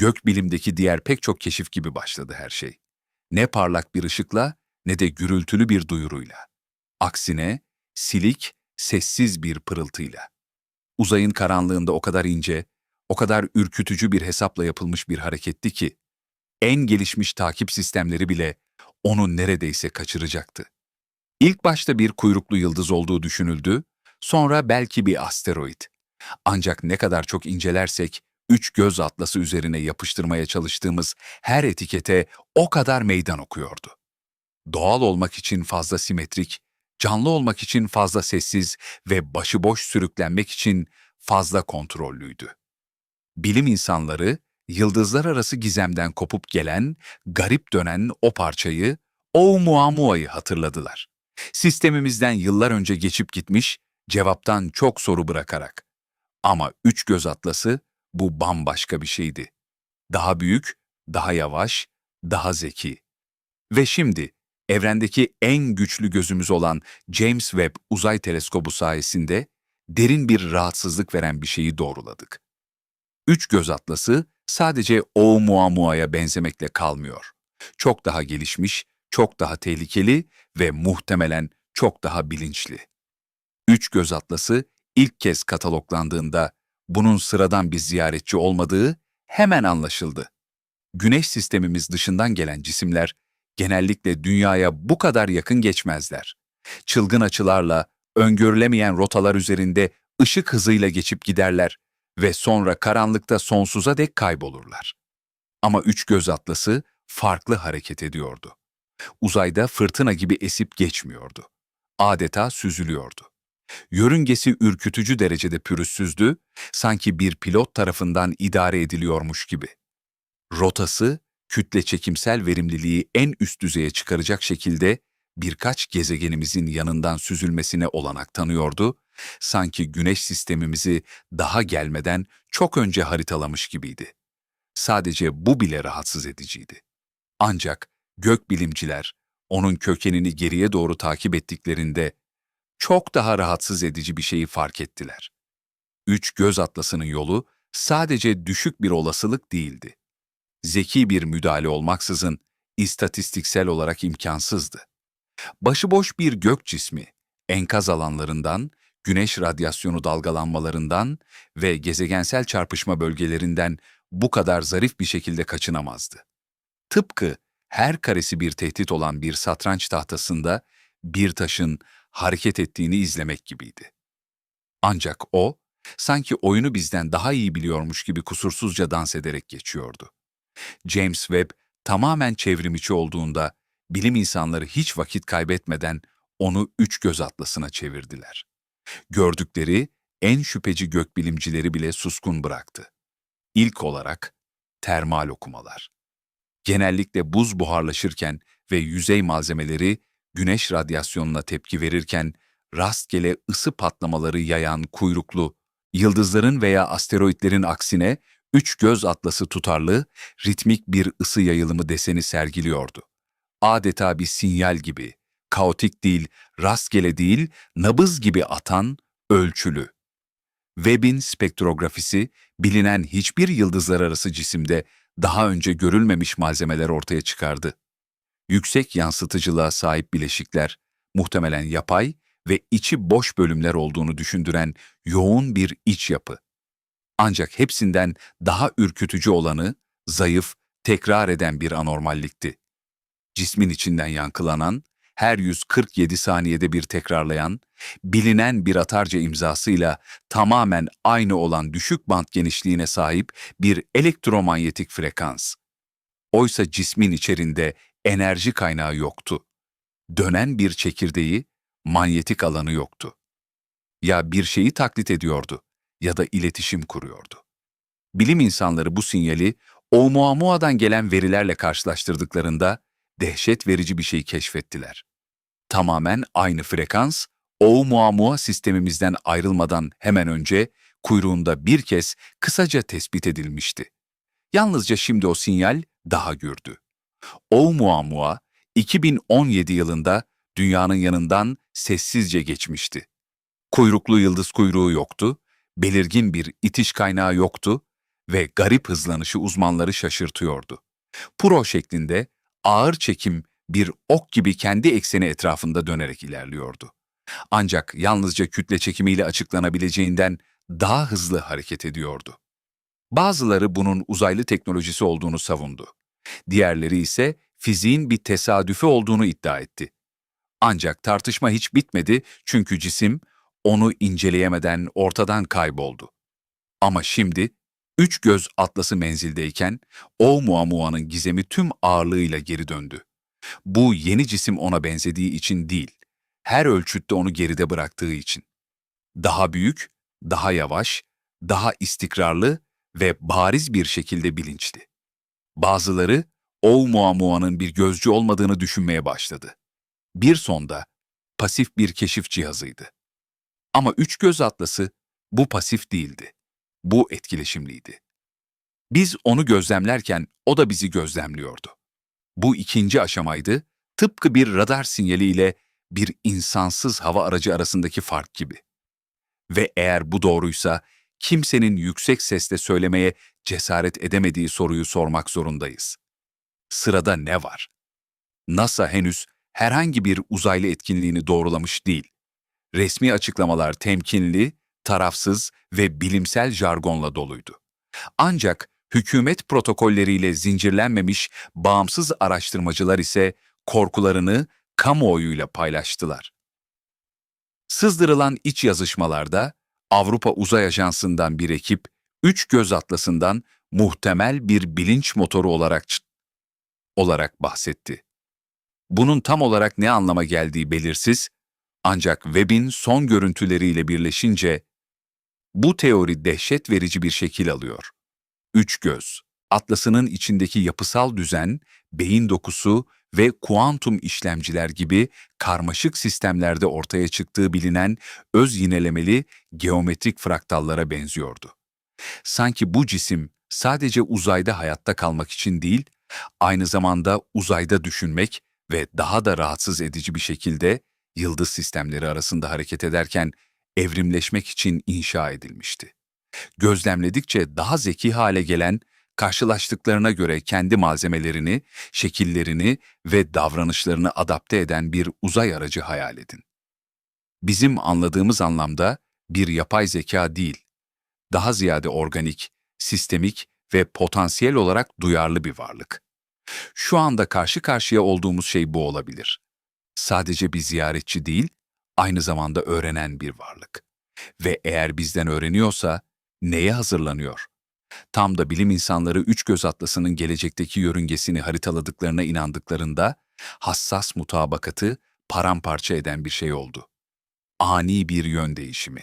Gökbilimdeki diğer pek çok keşif gibi başladı her şey. Ne parlak bir ışıkla ne de gürültülü bir duyuruyla. Aksine silik, sessiz bir pırıltıyla. Uzayın karanlığında o kadar ince, o kadar ürkütücü bir hesapla yapılmış bir hareketti ki, en gelişmiş takip sistemleri bile onu neredeyse kaçıracaktı. İlk başta bir kuyruklu yıldız olduğu düşünüldü, sonra belki bir asteroid. Ancak ne kadar çok incelersek, üç göz atlası üzerine yapıştırmaya çalıştığımız her etikete o kadar meydan okuyordu. Doğal olmak için fazla simetrik, canlı olmak için fazla sessiz ve başıboş sürüklenmek için fazla kontrollüydü. Bilim insanları, yıldızlar arası gizemden kopup gelen, garip dönen o parçayı, Oumuamua'yı hatırladılar. Sistemimizden yıllar önce geçip gitmiş, cevaptan çok soru bırakarak. Ama üç göz atlası bu bambaşka bir şeydi. Daha büyük, daha yavaş, daha zeki. Ve şimdi evrendeki en güçlü gözümüz olan James Webb Uzay Teleskobu sayesinde derin bir rahatsızlık veren bir şeyi doğruladık. Üç göz atlası sadece Oumuamua'ya benzemekle kalmıyor. Çok daha gelişmiş, çok daha tehlikeli ve muhtemelen çok daha bilinçli. Üç göz atlası ilk kez kataloglandığında bunun sıradan bir ziyaretçi olmadığı hemen anlaşıldı. Güneş sistemimiz dışından gelen cisimler genellikle dünyaya bu kadar yakın geçmezler. Çılgın açılarla, öngörülemeyen rotalar üzerinde ışık hızıyla geçip giderler ve sonra karanlıkta sonsuza dek kaybolurlar. Ama üç göz atlası farklı hareket ediyordu. Uzayda fırtına gibi esip geçmiyordu. Adeta süzülüyordu. Yörüngesi ürkütücü derecede pürüzsüzdü, sanki bir pilot tarafından idare ediliyormuş gibi. Rotası, kütle çekimsel verimliliği en üst düzeye çıkaracak şekilde birkaç gezegenimizin yanından süzülmesine olanak tanıyordu, sanki güneş sistemimizi daha gelmeden çok önce haritalamış gibiydi. Sadece bu bile rahatsız ediciydi. Ancak gökbilimciler onun kökenini geriye doğru takip ettiklerinde çok daha rahatsız edici bir şeyi fark ettiler. Üç göz atlasının yolu sadece düşük bir olasılık değildi. Zeki bir müdahale olmaksızın istatistiksel olarak imkansızdı. Başıboş bir gök cismi, enkaz alanlarından, güneş radyasyonu dalgalanmalarından ve gezegensel çarpışma bölgelerinden bu kadar zarif bir şekilde kaçınamazdı. Tıpkı her karesi bir tehdit olan bir satranç tahtasında bir taşın hareket ettiğini izlemek gibiydi. Ancak o, sanki oyunu bizden daha iyi biliyormuş gibi kusursuzca dans ederek geçiyordu. James Webb tamamen çevrimiçi olduğunda bilim insanları hiç vakit kaybetmeden onu üç göz atlasına çevirdiler. Gördükleri en şüpheci gökbilimcileri bile suskun bıraktı. İlk olarak termal okumalar. Genellikle buz buharlaşırken ve yüzey malzemeleri güneş radyasyonuna tepki verirken rastgele ısı patlamaları yayan kuyruklu, yıldızların veya asteroitlerin aksine üç göz atlası tutarlı, ritmik bir ısı yayılımı deseni sergiliyordu. Adeta bir sinyal gibi, kaotik değil, rastgele değil, nabız gibi atan, ölçülü. Webb'in spektrografisi, bilinen hiçbir yıldızlar arası cisimde daha önce görülmemiş malzemeler ortaya çıkardı yüksek yansıtıcılığa sahip bileşikler, muhtemelen yapay ve içi boş bölümler olduğunu düşündüren yoğun bir iç yapı. Ancak hepsinden daha ürkütücü olanı, zayıf, tekrar eden bir anormallikti. Cismin içinden yankılanan, her 147 saniyede bir tekrarlayan, bilinen bir atarca imzasıyla tamamen aynı olan düşük band genişliğine sahip bir elektromanyetik frekans. Oysa cismin içerinde enerji kaynağı yoktu. Dönen bir çekirdeği, manyetik alanı yoktu. Ya bir şeyi taklit ediyordu ya da iletişim kuruyordu. Bilim insanları bu sinyali Oumuamua'dan gelen verilerle karşılaştırdıklarında dehşet verici bir şey keşfettiler. Tamamen aynı frekans, Oumuamua sistemimizden ayrılmadan hemen önce kuyruğunda bir kez kısaca tespit edilmişti. Yalnızca şimdi o sinyal daha gürdü. Oumuamua 2017 yılında dünyanın yanından sessizce geçmişti. Kuyruklu yıldız kuyruğu yoktu, belirgin bir itiş kaynağı yoktu ve garip hızlanışı uzmanları şaşırtıyordu. Puro şeklinde ağır çekim bir ok gibi kendi ekseni etrafında dönerek ilerliyordu. Ancak yalnızca kütle çekimiyle açıklanabileceğinden daha hızlı hareket ediyordu. Bazıları bunun uzaylı teknolojisi olduğunu savundu. Diğerleri ise fiziğin bir tesadüfü olduğunu iddia etti. Ancak tartışma hiç bitmedi çünkü cisim onu inceleyemeden ortadan kayboldu. Ama şimdi üç göz atlası menzildeyken Oumuamua'nın gizemi tüm ağırlığıyla geri döndü. Bu yeni cisim ona benzediği için değil, her ölçütte onu geride bıraktığı için. Daha büyük, daha yavaş, daha istikrarlı ve bariz bir şekilde bilinçli. Bazıları Oumuamua'nın bir gözcü olmadığını düşünmeye başladı. Bir sonda pasif bir keşif cihazıydı. Ama üç göz atlası bu pasif değildi. Bu etkileşimliydi. Biz onu gözlemlerken o da bizi gözlemliyordu. Bu ikinci aşamaydı, tıpkı bir radar sinyaliyle bir insansız hava aracı arasındaki fark gibi. Ve eğer bu doğruysa, kimsenin yüksek sesle söylemeye cesaret edemediği soruyu sormak zorundayız. Sırada ne var? NASA henüz herhangi bir uzaylı etkinliğini doğrulamış değil. Resmi açıklamalar temkinli, tarafsız ve bilimsel jargonla doluydu. Ancak hükümet protokolleriyle zincirlenmemiş bağımsız araştırmacılar ise korkularını kamuoyuyla paylaştılar. Sızdırılan iç yazışmalarda Avrupa Uzay Ajansı'ndan bir ekip, üç göz atlasından muhtemel bir bilinç motoru olarak olarak bahsetti. Bunun tam olarak ne anlama geldiği belirsiz, ancak Webb'in son görüntüleriyle birleşince bu teori dehşet verici bir şekil alıyor. Üç göz, atlasının içindeki yapısal düzen, beyin dokusu ve kuantum işlemciler gibi karmaşık sistemlerde ortaya çıktığı bilinen öz yinelemeli geometrik fraktallara benziyordu. Sanki bu cisim sadece uzayda hayatta kalmak için değil, aynı zamanda uzayda düşünmek ve daha da rahatsız edici bir şekilde yıldız sistemleri arasında hareket ederken evrimleşmek için inşa edilmişti. Gözlemledikçe daha zeki hale gelen, karşılaştıklarına göre kendi malzemelerini, şekillerini ve davranışlarını adapte eden bir uzay aracı hayal edin. Bizim anladığımız anlamda bir yapay zeka değil, daha ziyade organik, sistemik ve potansiyel olarak duyarlı bir varlık. Şu anda karşı karşıya olduğumuz şey bu olabilir. Sadece bir ziyaretçi değil, aynı zamanda öğrenen bir varlık. Ve eğer bizden öğreniyorsa, neye hazırlanıyor? Tam da bilim insanları Üç Göz Atlası'nın gelecekteki yörüngesini haritaladıklarına inandıklarında, hassas mutabakatı paramparça eden bir şey oldu. Ani bir yön değişimi.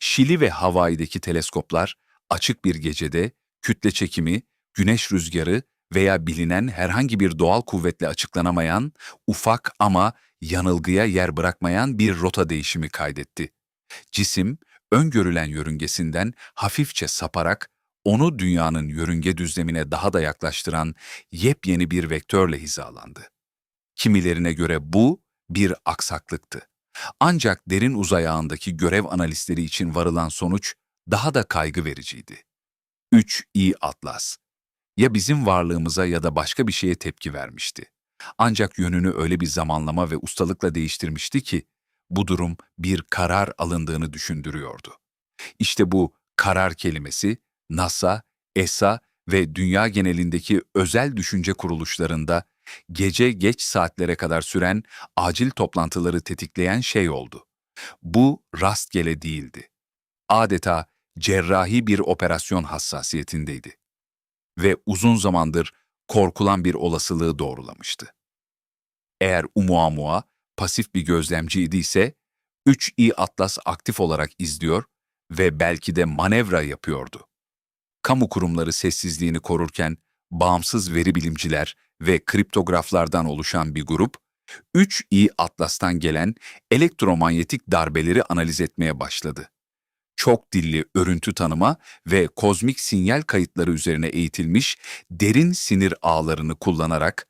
Şili ve Hawaii'deki teleskoplar, açık bir gecede kütle çekimi, güneş rüzgarı veya bilinen herhangi bir doğal kuvvetle açıklanamayan, ufak ama yanılgıya yer bırakmayan bir rota değişimi kaydetti. Cisim, öngörülen yörüngesinden hafifçe saparak, onu dünyanın yörünge düzlemine daha da yaklaştıran yepyeni bir vektörle hizalandı. Kimilerine göre bu bir aksaklıktı. Ancak derin uzay ağındaki görev analistleri için varılan sonuç daha da kaygı vericiydi. 3i Atlas ya bizim varlığımıza ya da başka bir şeye tepki vermişti. Ancak yönünü öyle bir zamanlama ve ustalıkla değiştirmişti ki bu durum bir karar alındığını düşündürüyordu. İşte bu karar kelimesi NASA, ESA ve dünya genelindeki özel düşünce kuruluşlarında gece geç saatlere kadar süren acil toplantıları tetikleyen şey oldu. Bu rastgele değildi. Adeta cerrahi bir operasyon hassasiyetindeydi ve uzun zamandır korkulan bir olasılığı doğrulamıştı. Eğer Umuamua pasif bir gözlemci idiyse, 3i Atlas aktif olarak izliyor ve belki de manevra yapıyordu. Kamu kurumları sessizliğini korurken bağımsız veri bilimciler ve kriptograflardan oluşan bir grup, 3i Atlas'tan gelen elektromanyetik darbeleri analiz etmeye başladı çok dilli örüntü tanıma ve kozmik sinyal kayıtları üzerine eğitilmiş derin sinir ağlarını kullanarak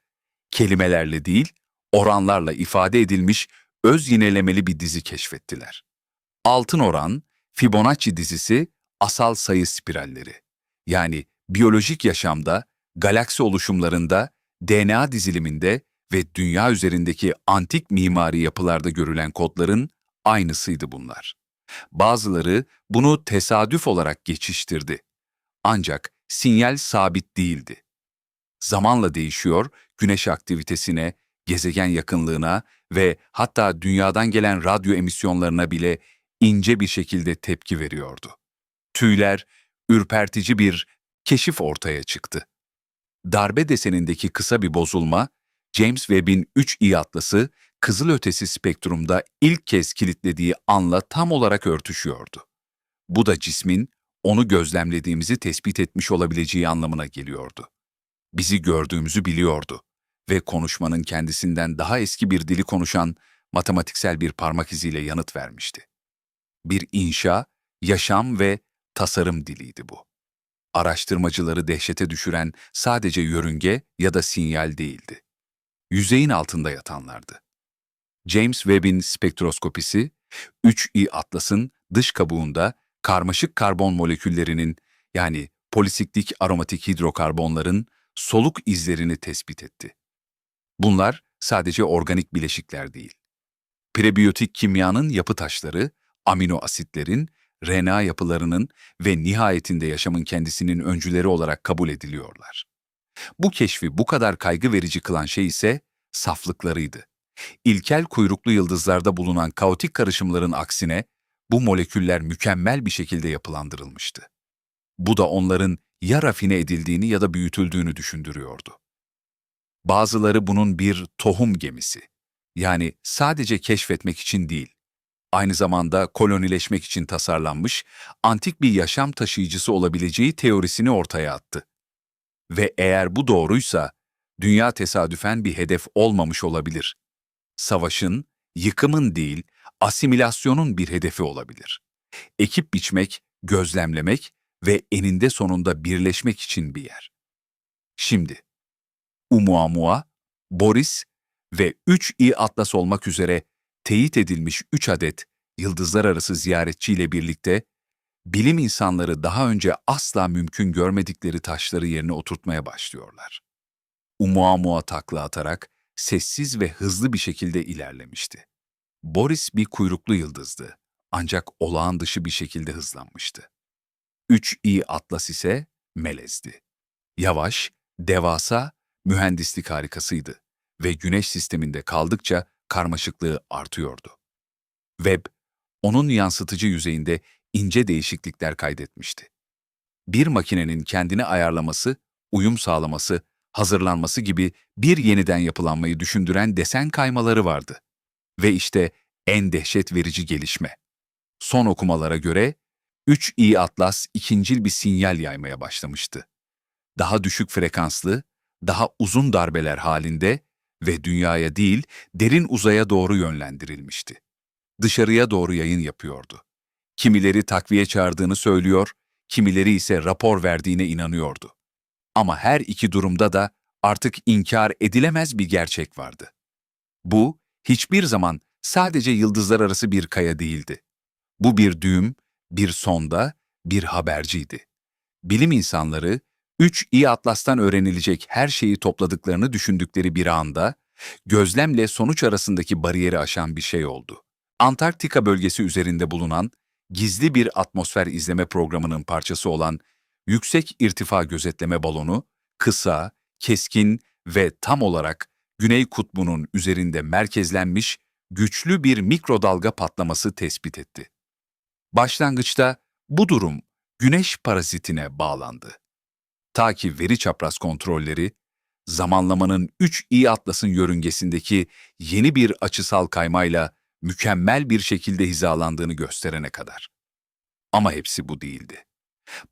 kelimelerle değil, oranlarla ifade edilmiş öz yinelemeli bir dizi keşfettiler. Altın oran, Fibonacci dizisi, asal sayı spiralleri Yani biyolojik yaşamda, galaksi oluşumlarında, DNA diziliminde ve dünya üzerindeki antik mimari yapılarda görülen kodların aynısıydı bunlar. Bazıları bunu tesadüf olarak geçiştirdi. Ancak sinyal sabit değildi. Zamanla değişiyor, güneş aktivitesine, gezegen yakınlığına ve hatta dünyadan gelen radyo emisyonlarına bile ince bir şekilde tepki veriyordu. Tüyler, ürpertici bir keşif ortaya çıktı. Darbe desenindeki kısa bir bozulma, James Webb'in 3i atlası, kızılötesi spektrumda ilk kez kilitlediği anla tam olarak örtüşüyordu. Bu da cismin onu gözlemlediğimizi tespit etmiş olabileceği anlamına geliyordu. Bizi gördüğümüzü biliyordu ve konuşmanın kendisinden daha eski bir dili konuşan matematiksel bir parmak iziyle yanıt vermişti. Bir inşa, yaşam ve tasarım diliydi bu. Araştırmacıları dehşete düşüren sadece yörünge ya da sinyal değildi. Yüzeyin altında yatanlardı. James Webb'in spektroskopisi, 3i atlasın dış kabuğunda karmaşık karbon moleküllerinin yani polisiklik aromatik hidrokarbonların soluk izlerini tespit etti. Bunlar sadece organik bileşikler değil. Prebiyotik kimyanın yapı taşları, amino asitlerin, RNA yapılarının ve nihayetinde yaşamın kendisinin öncüleri olarak kabul ediliyorlar. Bu keşfi bu kadar kaygı verici kılan şey ise saflıklarıydı. İlkel kuyruklu yıldızlarda bulunan kaotik karışımların aksine bu moleküller mükemmel bir şekilde yapılandırılmıştı. Bu da onların ya rafine edildiğini ya da büyütüldüğünü düşündürüyordu. Bazıları bunun bir tohum gemisi, yani sadece keşfetmek için değil, aynı zamanda kolonileşmek için tasarlanmış, antik bir yaşam taşıyıcısı olabileceği teorisini ortaya attı. Ve eğer bu doğruysa, dünya tesadüfen bir hedef olmamış olabilir. Savaşın, yıkımın değil, asimilasyonun bir hedefi olabilir. Ekip biçmek, gözlemlemek ve eninde sonunda birleşmek için bir yer. Şimdi, Umuamua, Boris ve 3i Atlas olmak üzere teyit edilmiş 3 adet yıldızlar arası ziyaretçiyle birlikte bilim insanları daha önce asla mümkün görmedikleri taşları yerine oturtmaya başlıyorlar. Umuamua takla atarak sessiz ve hızlı bir şekilde ilerlemişti. Boris bir kuyruklu yıldızdı ancak olağan dışı bir şekilde hızlanmıştı. 3i Atlas ise melezdi. Yavaş, devasa, mühendislik harikasıydı ve güneş sisteminde kaldıkça karmaşıklığı artıyordu. Webb, onun yansıtıcı yüzeyinde ince değişiklikler kaydetmişti. Bir makinenin kendini ayarlaması, uyum sağlaması, hazırlanması gibi bir yeniden yapılanmayı düşündüren desen kaymaları vardı. Ve işte en dehşet verici gelişme. Son okumalara göre 3i Atlas ikincil bir sinyal yaymaya başlamıştı. Daha düşük frekanslı, daha uzun darbeler halinde ve dünyaya değil derin uzaya doğru yönlendirilmişti. Dışarıya doğru yayın yapıyordu. Kimileri takviye çağırdığını söylüyor, kimileri ise rapor verdiğine inanıyordu. Ama her iki durumda da artık inkar edilemez bir gerçek vardı. Bu, hiçbir zaman sadece yıldızlar arası bir kaya değildi. Bu bir düğüm, bir sonda, bir haberciydi. Bilim insanları, 3i Atlas'tan öğrenilecek her şeyi topladıklarını düşündükleri bir anda, gözlemle sonuç arasındaki bariyeri aşan bir şey oldu. Antarktika bölgesi üzerinde bulunan, gizli bir atmosfer izleme programının parçası olan yüksek irtifa gözetleme balonu, kısa, keskin ve tam olarak Güney Kutbu'nun üzerinde merkezlenmiş güçlü bir mikrodalga patlaması tespit etti. Başlangıçta bu durum güneş parazitine bağlandı. Ta ki veri çapraz kontrolleri, zamanlamanın 3i Atlas'ın yörüngesindeki yeni bir açısal kaymayla mükemmel bir şekilde hizalandığını gösterene kadar. Ama hepsi bu değildi.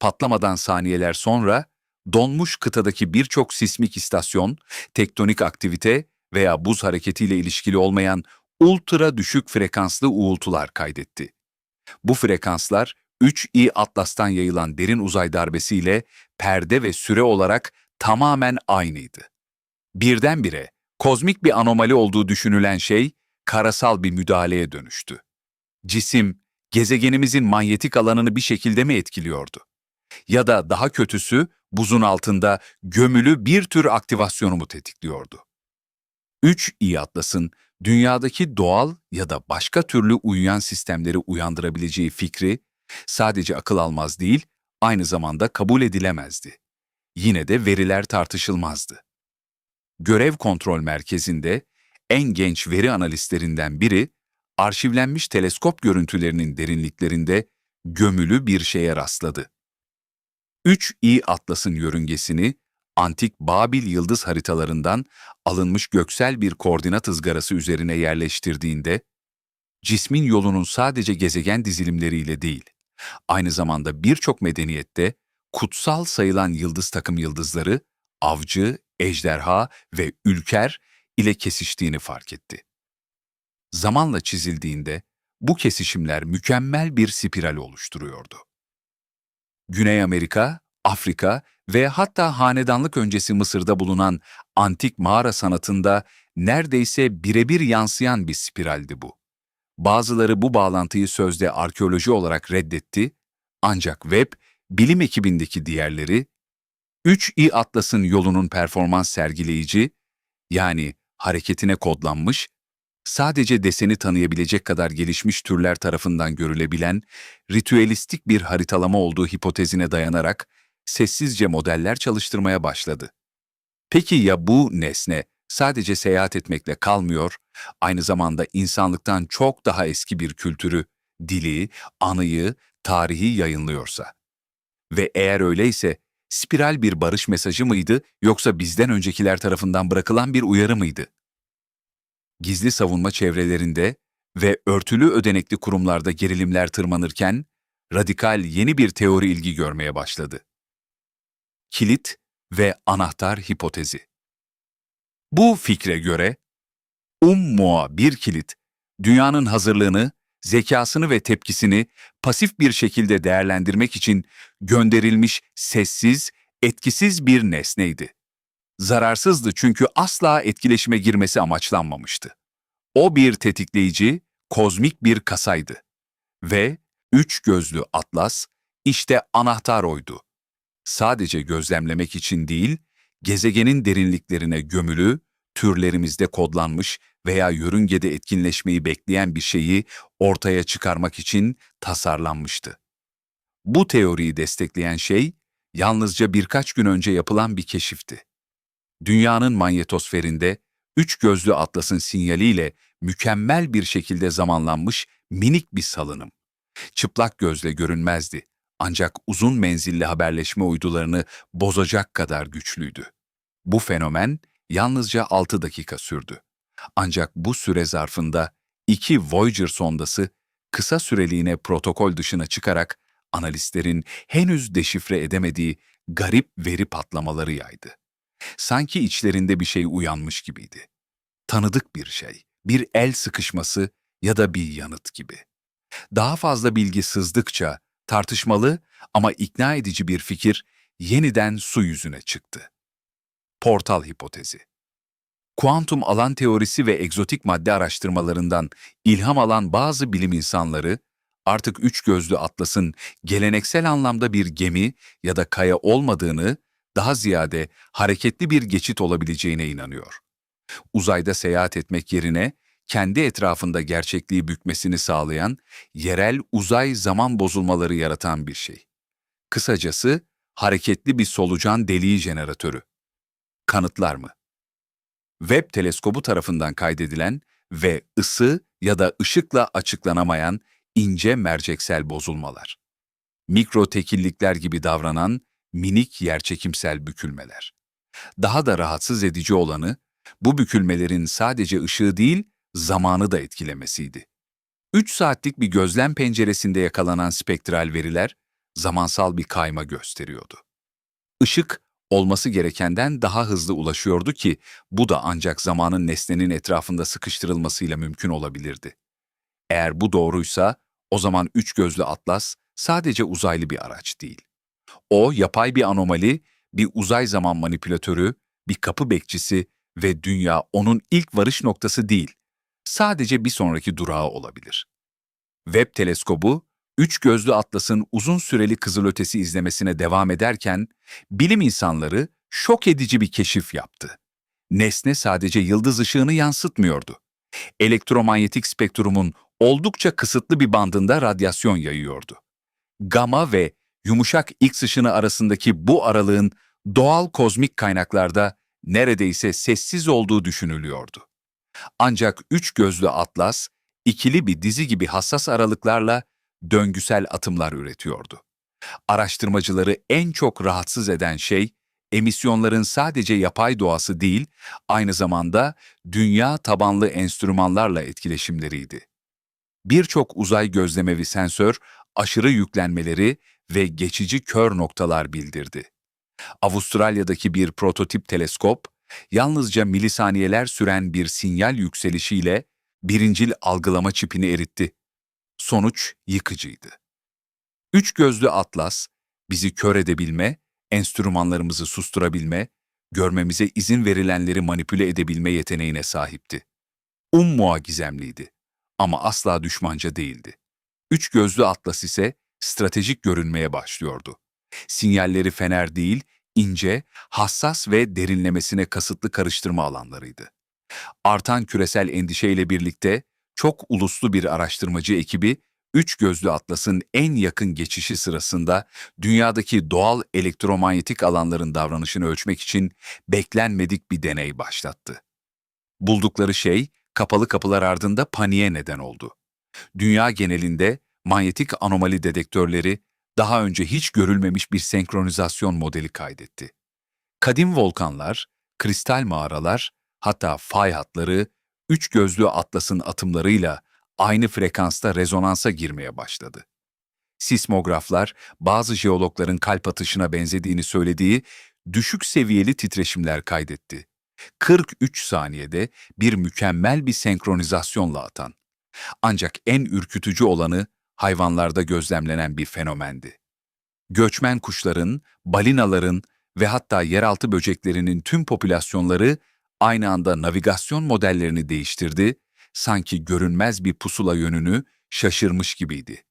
Patlamadan saniyeler sonra donmuş kıtadaki birçok sismik istasyon, tektonik aktivite veya buz hareketiyle ilişkili olmayan ultra düşük frekanslı uğultular kaydetti. Bu frekanslar 3i Atlas'tan yayılan derin uzay darbesiyle perde ve süre olarak tamamen aynıydı. Birdenbire kozmik bir anomali olduğu düşünülen şey karasal bir müdahaleye dönüştü. Cisim, gezegenimizin manyetik alanını bir şekilde mi etkiliyordu? Ya da daha kötüsü buzun altında gömülü bir tür aktivasyonu mu tetikliyordu? 3i Atlas'ın dünyadaki doğal ya da başka türlü uyuyan sistemleri uyandırabileceği fikri sadece akıl almaz değil, aynı zamanda kabul edilemezdi. Yine de veriler tartışılmazdı. Görev kontrol merkezinde en genç veri analistlerinden biri, arşivlenmiş teleskop görüntülerinin derinliklerinde gömülü bir şeye rastladı. 3i Atlas'ın yörüngesini antik Babil yıldız haritalarından alınmış göksel bir koordinat ızgarası üzerine yerleştirdiğinde, cismin yolunun sadece gezegen dizilimleriyle değil, aynı zamanda birçok medeniyette kutsal sayılan yıldız takım yıldızları, avcı, ejderha ve ülker ile kesiştiğini fark etti. Zamanla çizildiğinde bu kesişimler mükemmel bir spiral oluşturuyordu. Güney Amerika, Afrika ve hatta hanedanlık öncesi Mısır'da bulunan antik mağara sanatında neredeyse birebir yansıyan bir spiraldi bu. Bazıları bu bağlantıyı sözde arkeoloji olarak reddetti, ancak Webb, bilim ekibindeki diğerleri, 3i Atlas'ın yolunun performans sergileyici, yani hareketine kodlanmış, sadece deseni tanıyabilecek kadar gelişmiş türler tarafından görülebilen, ritüelistik bir haritalama olduğu hipotezine dayanarak sessizce modeller çalıştırmaya başladı. Peki ya bu nesne sadece seyahat etmekle kalmıyor, aynı zamanda insanlıktan çok daha eski bir kültürü, dili, anıyı, tarihi yayınlıyorsa? Ve eğer öyleyse, spiral bir barış mesajı mıydı yoksa bizden öncekiler tarafından bırakılan bir uyarı mıydı? Gizli savunma çevrelerinde ve örtülü ödenekli kurumlarda gerilimler tırmanırken, radikal yeni bir teori ilgi görmeye başladı. Kilit ve anahtar hipotezi. Bu fikre göre, Ummoa bir kilit, dünyanın hazırlığını, zekasını ve tepkisini pasif bir şekilde değerlendirmek için gönderilmiş sessiz, etkisiz bir nesneydi. Zararsızdı çünkü asla etkileşime girmesi amaçlanmamıştı. O bir tetikleyici, kozmik bir kasaydı. Ve üç gözlü atlas işte anahtar oydu. Sadece gözlemlemek için değil, gezegenin derinliklerine gömülü, türlerimizde kodlanmış veya yörüngede etkinleşmeyi bekleyen bir şeyi ortaya çıkarmak için tasarlanmıştı. Bu teoriyi destekleyen şey, yalnızca birkaç gün önce yapılan bir keşifti. Dünyanın manyetosferinde üç gözlü atlasın sinyaliyle mükemmel bir şekilde zamanlanmış minik bir salınım. Çıplak gözle görünmezdi ancak uzun menzilli haberleşme uydularını bozacak kadar güçlüydü. Bu fenomen yalnızca 6 dakika sürdü. Ancak bu süre zarfında iki Voyager sondası kısa süreliğine protokol dışına çıkarak analistlerin henüz deşifre edemediği garip veri patlamaları yaydı. Sanki içlerinde bir şey uyanmış gibiydi. Tanıdık bir şey, bir el sıkışması ya da bir yanıt gibi. Daha fazla bilgi sızdıkça tartışmalı ama ikna edici bir fikir yeniden su yüzüne çıktı. Portal hipotezi. Kuantum alan teorisi ve egzotik madde araştırmalarından ilham alan bazı bilim insanları, artık üç gözlü atlasın geleneksel anlamda bir gemi ya da kaya olmadığını, daha ziyade hareketli bir geçit olabileceğine inanıyor. Uzayda seyahat etmek yerine kendi etrafında gerçekliği bükmesini sağlayan, yerel uzay zaman bozulmaları yaratan bir şey. Kısacası hareketli bir solucan deliği jeneratörü. Kanıtlar mı? Webb teleskobu tarafından kaydedilen ve ısı ya da ışıkla açıklanamayan ince merceksel bozulmalar. Mikro tekillikler gibi davranan minik yerçekimsel bükülmeler. Daha da rahatsız edici olanı, bu bükülmelerin sadece ışığı değil, zamanı da etkilemesiydi. 3 saatlik bir gözlem penceresinde yakalanan spektral veriler zamansal bir kayma gösteriyordu. Işık olması gerekenden daha hızlı ulaşıyordu ki bu da ancak zamanın nesnenin etrafında sıkıştırılmasıyla mümkün olabilirdi. Eğer bu doğruysa o zaman üç gözlü atlas sadece uzaylı bir araç değil. O yapay bir anomali, bir uzay zaman manipülatörü, bir kapı bekçisi ve dünya onun ilk varış noktası değil, sadece bir sonraki durağı olabilir. Webb teleskobu Üç gözlü atlasın uzun süreli kızılötesi izlemesine devam ederken, bilim insanları şok edici bir keşif yaptı. Nesne sadece yıldız ışığını yansıtmıyordu. Elektromanyetik spektrumun oldukça kısıtlı bir bandında radyasyon yayıyordu. Gama ve yumuşak X ışını arasındaki bu aralığın doğal kozmik kaynaklarda neredeyse sessiz olduğu düşünülüyordu. Ancak üç gözlü atlas, ikili bir dizi gibi hassas aralıklarla döngüsel atımlar üretiyordu. Araştırmacıları en çok rahatsız eden şey, emisyonların sadece yapay doğası değil, aynı zamanda dünya tabanlı enstrümanlarla etkileşimleriydi. Birçok uzay gözlemevi sensör, aşırı yüklenmeleri ve geçici kör noktalar bildirdi. Avustralya'daki bir prototip teleskop, yalnızca milisaniyeler süren bir sinyal yükselişiyle birincil algılama çipini eritti. Sonuç yıkıcıydı. Üç gözlü atlas, bizi kör edebilme, enstrümanlarımızı susturabilme, görmemize izin verilenleri manipüle edebilme yeteneğine sahipti. Ummuğa gizemliydi ama asla düşmanca değildi. Üç gözlü atlas ise stratejik görünmeye başlıyordu. Sinyalleri fener değil, ince, hassas ve derinlemesine kasıtlı karıştırma alanlarıydı. Artan küresel endişeyle birlikte çok uluslu bir araştırmacı ekibi Üç Gözlü Atlas'ın en yakın geçişi sırasında dünyadaki doğal elektromanyetik alanların davranışını ölçmek için beklenmedik bir deney başlattı. Buldukları şey kapalı kapılar ardında paniğe neden oldu. Dünya genelinde manyetik anomali dedektörleri daha önce hiç görülmemiş bir senkronizasyon modeli kaydetti. Kadim volkanlar, kristal mağaralar, hatta fay hatları, üç gözlü atlasın atımlarıyla aynı frekansta rezonansa girmeye başladı. Sismograflar, bazı jeologların kalp atışına benzediğini söylediği düşük seviyeli titreşimler kaydetti. 43 saniyede bir mükemmel bir senkronizasyonla atan. Ancak en ürkütücü olanı hayvanlarda gözlemlenen bir fenomendi. Göçmen kuşların, balinaların ve hatta yeraltı böceklerinin tüm popülasyonları aynı anda navigasyon modellerini değiştirdi, sanki görünmez bir pusula yönünü şaşırmış gibiydi.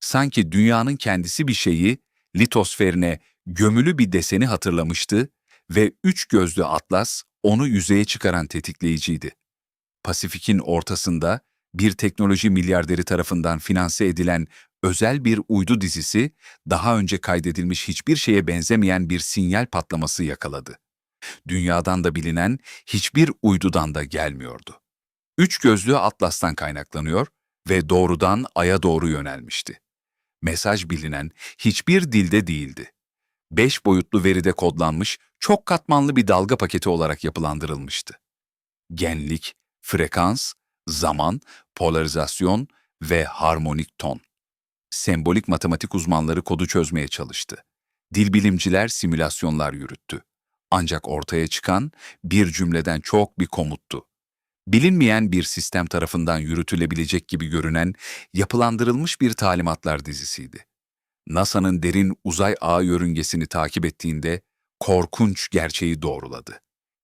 Sanki dünyanın kendisi bir şeyi, litosferine gömülü bir deseni hatırlamıştı ve üç gözlü atlas onu yüzeye çıkaran tetikleyiciydi. Pasifik'in ortasında bir teknoloji milyarderi tarafından finanse edilen özel bir uydu dizisi, daha önce kaydedilmiş hiçbir şeye benzemeyen bir sinyal patlaması yakaladı. Dünyadan da bilinen hiçbir uydudan da gelmiyordu. Üç gözlü Atlas'tan kaynaklanıyor ve doğrudan Ay'a doğru yönelmişti. Mesaj bilinen hiçbir dilde değildi. Beş boyutlu veride kodlanmış, çok katmanlı bir dalga paketi olarak yapılandırılmıştı. Genlik, frekans, zaman, polarizasyon ve harmonik ton. Sembolik matematik uzmanları kodu çözmeye çalıştı. Dil bilimciler simülasyonlar yürüttü. Ancak ortaya çıkan bir cümleden çok bir komuttu. Bilinmeyen bir sistem tarafından yürütülebilecek gibi görünen yapılandırılmış bir talimatlar dizisiydi. NASA'nın derin uzay ağı yörüngesini takip ettiğinde korkunç gerçeği doğruladı.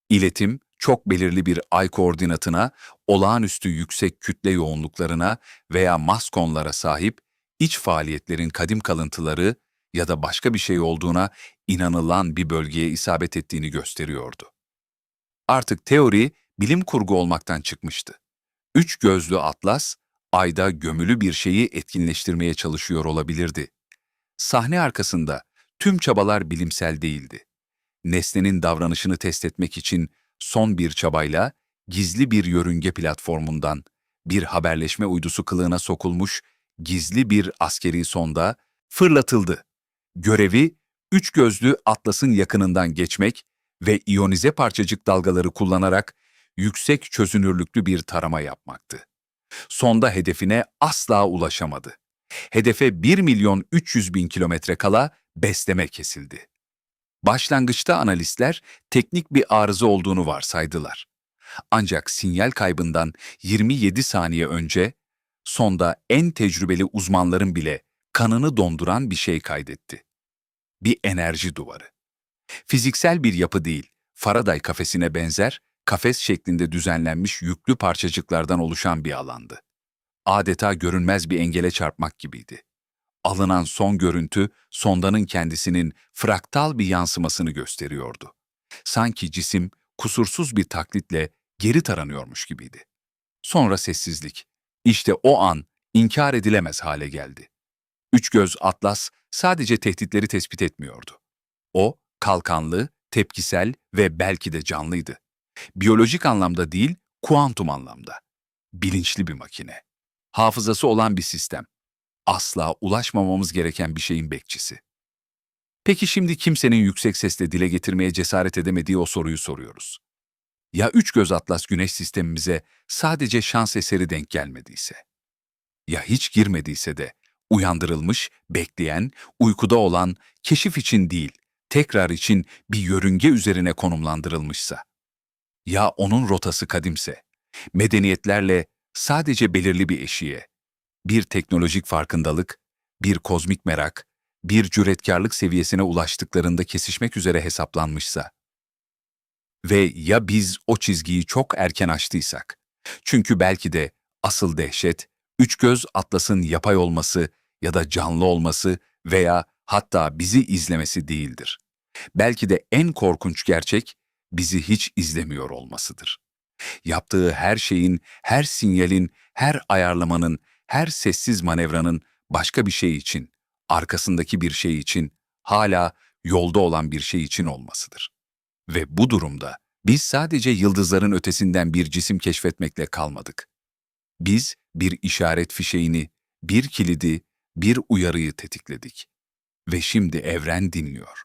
İletim çok belirli bir ay koordinatına, olağanüstü yüksek kütle yoğunluklarına veya maskonlara sahip iç faaliyetlerin kadim kalıntıları ya da başka bir şey olduğuna inanılan bir bölgeye isabet ettiğini gösteriyordu. Artık teori bilim kurgu olmaktan çıkmıştı. Üç gözlü atlas, ayda gömülü bir şeyi etkinleştirmeye çalışıyor olabilirdi. Sahne arkasında tüm çabalar bilimsel değildi. Nesnenin davranışını test etmek için son bir çabayla gizli bir yörünge platformundan bir haberleşme uydusu kılığına sokulmuş gizli bir askeri sonda fırlatıldı. Görevi, üç gözlü Atlas'ın yakınından geçmek ve iyonize parçacık dalgaları kullanarak yüksek çözünürlüklü bir tarama yapmaktı. Sonda hedefine asla ulaşamadı. Hedefe 1 milyon 300 bin kilometre kala besleme kesildi. Başlangıçta analistler teknik bir arıza olduğunu varsaydılar. Ancak sinyal kaybından 27 saniye önce sonda en tecrübeli uzmanların bile kanını donduran bir şey kaydetti. Bir enerji duvarı. Fiziksel bir yapı değil, Faraday kafesine benzer, kafes şeklinde düzenlenmiş yüklü parçacıklardan oluşan bir alandı. Adeta görünmez bir engele çarpmak gibiydi. Alınan son görüntü, sondanın kendisinin fraktal bir yansımasını gösteriyordu. Sanki cisim kusursuz bir taklitle geri taranıyormuş gibiydi. Sonra sessizlik. İşte o an inkar edilemez hale geldi. Üç göz Atlas sadece tehditleri tespit etmiyordu. O, kalkanlı, tepkisel ve belki de canlıydı. Biyolojik anlamda değil, kuantum anlamda. Bilinçli bir makine. Hafızası olan bir sistem. Asla ulaşmamamız gereken bir şeyin bekçisi. Peki şimdi kimsenin yüksek sesle dile getirmeye cesaret edemediği o soruyu soruyoruz. Ya üç göz atlas güneş sistemimize sadece şans eseri denk gelmediyse? Ya hiç girmediyse de uyandırılmış, bekleyen, uykuda olan, keşif için değil, tekrar için bir yörünge üzerine konumlandırılmışsa? Ya onun rotası kadimse, medeniyetlerle sadece belirli bir eşiğe, bir teknolojik farkındalık, bir kozmik merak, bir cüretkarlık seviyesine ulaştıklarında kesişmek üzere hesaplanmışsa? Ve ya biz o çizgiyi çok erken aştıysak? Çünkü belki de asıl dehşet, üç göz atlasın yapay olması ya da canlı olması veya hatta bizi izlemesi değildir. Belki de en korkunç gerçek bizi hiç izlemiyor olmasıdır. Yaptığı her şeyin, her sinyalin, her ayarlamanın, her sessiz manevranın başka bir şey için, arkasındaki bir şey için, hala yolda olan bir şey için olmasıdır. Ve bu durumda biz sadece yıldızların ötesinden bir cisim keşfetmekle kalmadık. Biz bir işaret fişeğini, bir kilidi, bir uyarıyı tetikledik. Ve şimdi evren dinliyor.